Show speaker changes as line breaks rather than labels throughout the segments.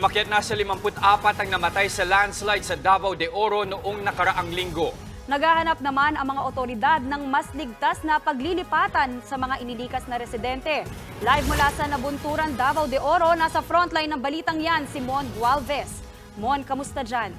Umakyat na sa 54 ang namatay sa landslide sa Davao de Oro noong nakaraang linggo.
Naghahanap naman ang mga otoridad ng mas ligtas na paglilipatan sa mga inilikas na residente. Live mula sa Nabunturan, Davao de Oro, nasa frontline ng balitang yan si Mon Gualvez. Mon, kamusta dyan?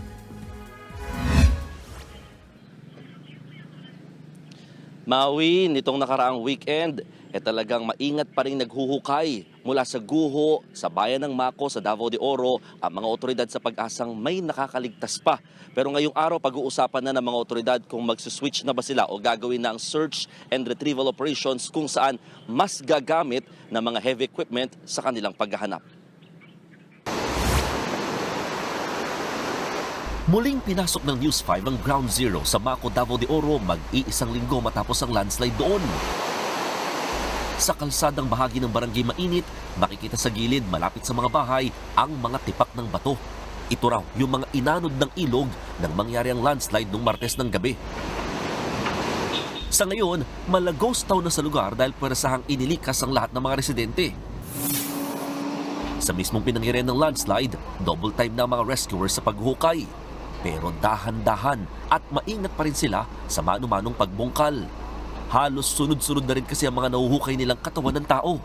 Maui, nitong nakaraang weekend, eh talagang maingat pa rin naghuhukay mula sa Guho, sa bayan ng Mako, sa Davao de Oro, ang mga otoridad sa pag-asang may nakakaligtas pa. Pero ngayong araw, pag-uusapan na ng mga otoridad kung magsuswitch na ba sila o gagawin na ang search and retrieval operations kung saan mas gagamit ng mga heavy equipment sa kanilang paghahanap. Muling pinasok ng News 5 ang Ground Zero sa Mako, Davao de Oro mag-iisang linggo matapos ang landslide doon. Sa kalsadang bahagi ng barangay Mainit, makikita sa gilid malapit sa mga bahay ang mga tipak ng bato. Ito raw yung mga inanod ng ilog nang mangyari ang landslide noong Martes ng gabi. Sa ngayon, malagos taw na sa lugar dahil pwersahang inilikas ang lahat ng mga residente. Sa mismong pinangyarihan ng landslide, double time na ang mga rescuers sa paghukay. Pero dahan-dahan at maingat pa rin sila sa mano-manong pagbungkal. Halos sunod-sunod na rin kasi ang mga nahuhukay nilang katawan ng tao.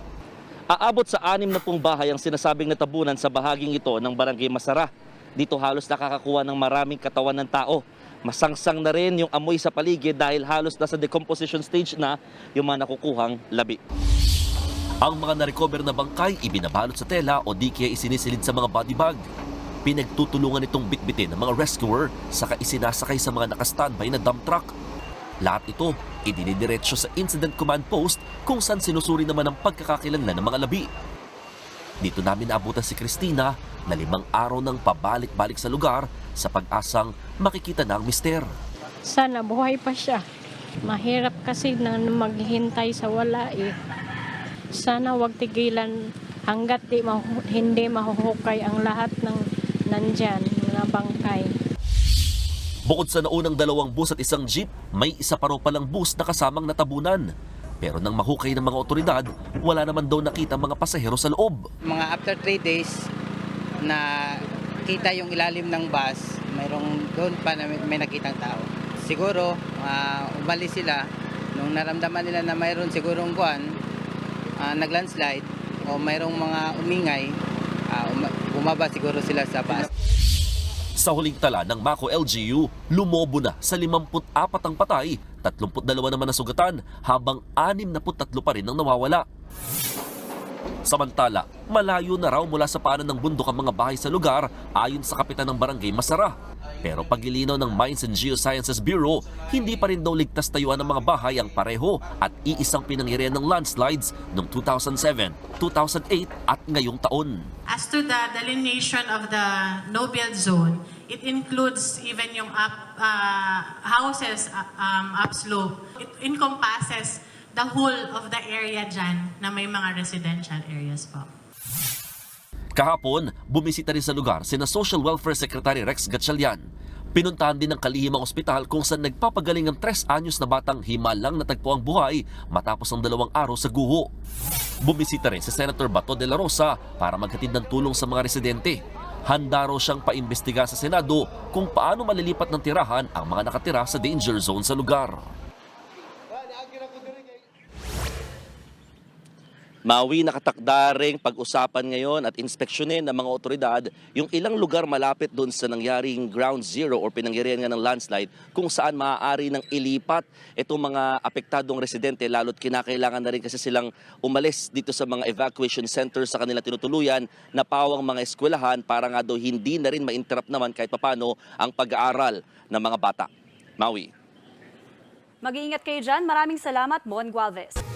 Aabot sa anim na pong bahay ang sinasabing natabunan sa bahaging ito ng Barangay Masara. Dito halos nakakakuha ng maraming katawan ng tao. Masangsang na rin yung amoy sa paligid dahil halos nasa decomposition stage na yung mga nakukuhang labi. Ang mga narecover na bangkay ibinabalot sa tela o di kaya isinisilid sa mga body bag. Pinagtutulungan itong bitbitin ng mga rescuer saka isinasakay sa mga nakastandby na dump truck. Lahat ito idinidiretso sa Incident Command Post kung saan sinusuri naman ang pagkakakilanlan ng mga labi. Dito namin naabutan si Christina na limang araw nang pabalik-balik sa lugar sa pag-asang makikita na ang mister.
Sana buhay pa siya. Mahirap kasi na maghintay sa wala eh. Sana wag tigilan hanggat di mahu- hindi mahuhukay ang lahat ng nandyan na bangkay.
Bukod sa naunang dalawang bus at isang jeep, may isa pa raw palang bus na kasamang natabunan. Pero nang mahukay ng mga otoridad, wala naman daw nakita ang mga pasahero sa loob.
mga after 3 days na kita yung ilalim ng bus, mayroong doon pa na may, may nakitang tao. Siguro, ah, umalis sila nung naramdaman nila na mayroon sigurong buwan, ah, naglandslide o mayroong mga umingay, ah, uma- bumaba siguro sila sa bus.
Sa huling tala ng Mako LGU, lumobo na sa 54 ang patay, 32 naman ang sugatan, habang 63 pa rin ang nawawala. Samantala, malayo na raw mula sa paanan ng bundok ang mga bahay sa lugar ayon sa kapitan ng barangay Masara. Pero pagilinaw ng Mines and Geosciences Bureau, hindi pa rin daw ligtas tayuan ng mga bahay ang pareho at iisang pinangyarihan ng landslides noong 2007, 2008 at ngayong taon.
As to the delineation of the no-build zone, it includes even yung up, uh, houses uh, um, upslope. It encompasses the whole of the area dyan na may mga residential areas po.
Kahapon, bumisita rin sa lugar sina Social Welfare Secretary Rex Gatchalian. Pinuntahan din ng kalihimang ospital kung saan nagpapagaling ang 3 anyos na batang himalang natagpo ang buhay matapos ang dalawang araw sa guho. Bumisita rin si Senator Bato de la Rosa para maghatid ng tulong sa mga residente. Handa raw siyang paimbestiga sa Senado kung paano malilipat ng tirahan ang mga nakatira sa danger zone sa lugar. Maui nakatakdaring pag-usapan ngayon at inspeksyonin ng mga otoridad yung ilang lugar malapit doon sa nangyaring ground zero or pinangyarihan nga ng landslide kung saan maaari ng ilipat itong mga apektadong residente lalo't kinakailangan na rin kasi silang umalis dito sa mga evacuation centers sa kanilang tinutuluyan na pawang mga eskwelahan para nga daw hindi na rin ma-interrupt naman kahit papano ang pag-aaral ng mga bata. Maui.
Mag-iingat kayo dyan. Maraming salamat, Mon Gualvez.